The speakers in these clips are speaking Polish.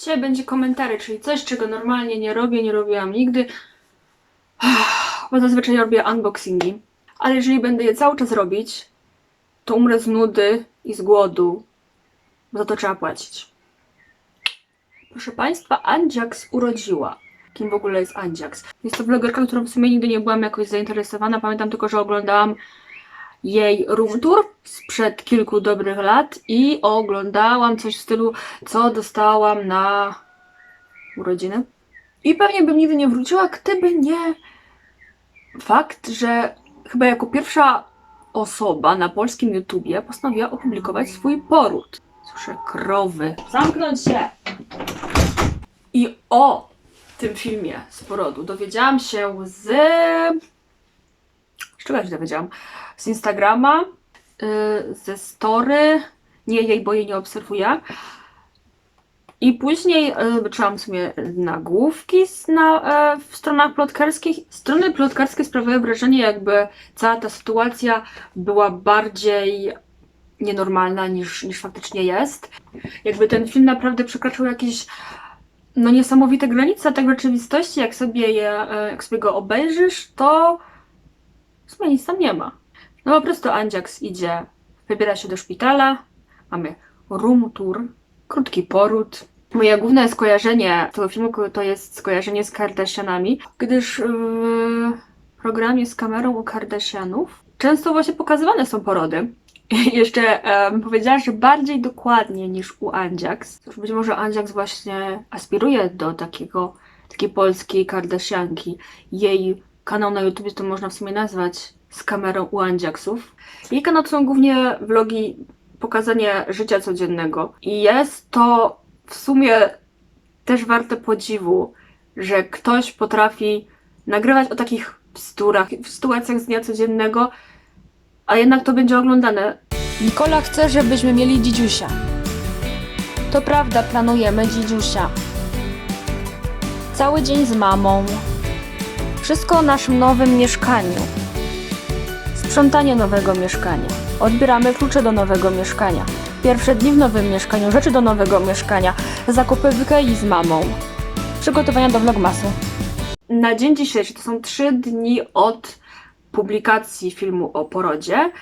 Dzisiaj będzie komentary, czyli coś, czego normalnie nie robię, nie robiłam nigdy. Bo zazwyczaj robię unboxingi. Ale jeżeli będę je cały czas robić, to umrę z nudy i z głodu. Bo za to trzeba płacić. Proszę Państwa, Andziaks urodziła. Kim w ogóle jest Andziaks? Jest to vlogerka, którą w sumie nigdy nie byłam jakoś zainteresowana. Pamiętam tylko, że oglądałam jej room tour sprzed kilku dobrych lat i oglądałam coś w stylu, co dostałam na urodziny. I pewnie bym nigdy nie wróciła, gdyby nie fakt, że chyba jako pierwsza osoba na polskim YouTubie postanowiła opublikować swój poród. Słyszę krowy. Zamknąć się! I o tym filmie z porodu dowiedziałam się z. Czego ja się dowiedziałam? Z Instagrama, yy, ze story. Nie jej, bo jej nie obserwuję. I później yy, wyczyłam sobie nagłówki na, e, w stronach plotkarskich. Strony plotkarskie sprawiają wrażenie, jakby cała ta sytuacja była bardziej nienormalna niż, niż faktycznie jest. Jakby ten film naprawdę przekraczał jakieś no niesamowite granice, tak w rzeczywistości, jak sobie, je, e, jak sobie go obejrzysz, to sumie nic tam nie ma. No po prostu Andziaks idzie, wybiera się do szpitala, mamy room tour, krótki poród. Moje główne skojarzenie tego filmu to jest skojarzenie z Kardashianami, gdyż w programie z kamerą u Kardashianów często właśnie pokazywane są porody. Jeszcze em, powiedziała, że bardziej dokładnie niż u Andziaks. Być może Andziaks właśnie aspiruje do takiego, takiej polskiej Kardashianki. Jej kanał na YouTube to można w sumie nazwać z kamerą u Andziaksów. Jej kanał to są głównie vlogi, pokazanie życia codziennego. I jest to w sumie też warte podziwu, że ktoś potrafi nagrywać o takich bzdurach, w sytuacjach z dnia codziennego, a jednak to będzie oglądane. Nikola chce, żebyśmy mieli dzidziusia. To prawda, planujemy dzidziusia. Cały dzień z mamą. Wszystko o naszym nowym mieszkaniu. Sprzątanie nowego mieszkania. Odbieramy klucze do nowego mieszkania. Pierwsze dni w nowym mieszkaniu, rzeczy do nowego mieszkania. Zakupy w Ikei z mamą. Przygotowania do vlogmasu. Na dzień dzisiejszy to są trzy dni od publikacji filmu o porodzie.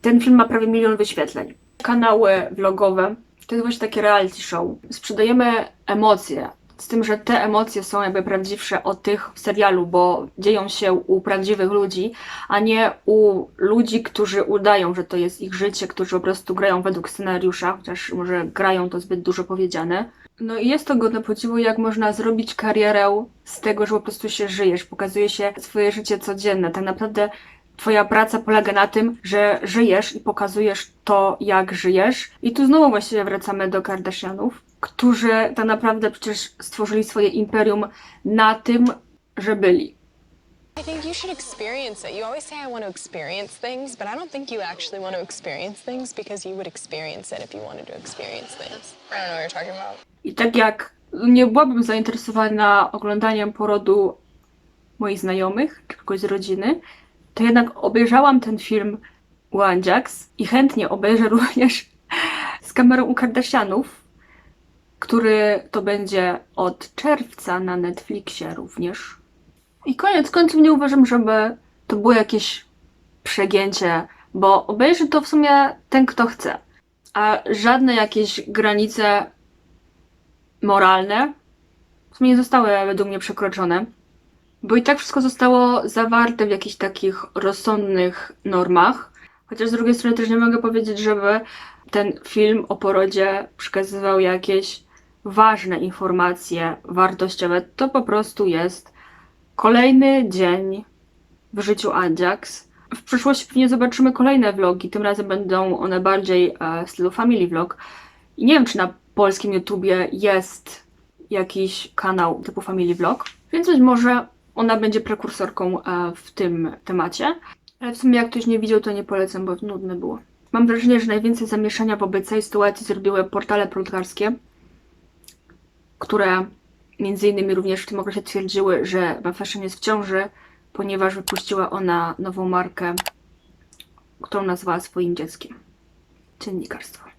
Ten film ma prawie milion wyświetleń. Kanały vlogowe to jest właśnie takie reality show. Sprzedajemy emocje. Z tym, że te emocje są jakby prawdziwsze od tych w serialu, bo dzieją się u prawdziwych ludzi, a nie u ludzi, którzy udają, że to jest ich życie, którzy po prostu grają według scenariusza, chociaż może grają to zbyt dużo powiedziane. No i jest to godne podziwu, jak można zrobić karierę z tego, że po prostu się żyjesz, pokazuje się swoje życie codzienne. Tak naprawdę twoja praca polega na tym, że żyjesz i pokazujesz to, jak żyjesz. I tu znowu właściwie wracamy do Kardashianów, którzy tak naprawdę przecież stworzyli swoje imperium na tym, że byli. I think you should experience it. You always say I want to experience things, but I don't think you actually want to experience things because you would experience it if you wanted to experience things. I don't know what you're talking about. I tak jak nie byłabym zainteresowana oglądaniem porodu moich znajomych czy kogoś z rodziny, to jednak obejrzałam ten film One Jacks i chętnie obejrzę również z kamerą u Kardashianów, który to będzie od czerwca na Netflixie również. I koniec końców nie uważam, żeby to było jakieś przegięcie, bo obejrzy to w sumie ten, kto chce. A żadne jakieś granice moralne w sumie nie zostały według mnie przekroczone, bo i tak wszystko zostało zawarte w jakichś takich rozsądnych normach. Chociaż z drugiej strony też nie mogę powiedzieć, żeby ten film o porodzie przekazywał jakieś ważne informacje wartościowe. To po prostu jest kolejny dzień w życiu Ajax. W przyszłości pewnie zobaczymy kolejne vlogi, tym razem będą one bardziej e, w stylu family vlog. I nie wiem, czy na polskim YouTubie jest jakiś kanał typu Family Vlog, więc być może ona będzie prekursorką e, w tym temacie. Ale w sumie jak ktoś nie widział, to nie polecam, bo nudne było. Mam wrażenie, że najwięcej zamieszania wobec tej sytuacji zrobiły portale plotkarskie, które między innymi również w tym okresie twierdziły, że Ba Fashion jest w ciąży, ponieważ wypuściła ona nową markę, którą nazwała swoim dzieckiem. Dziennikarstwo.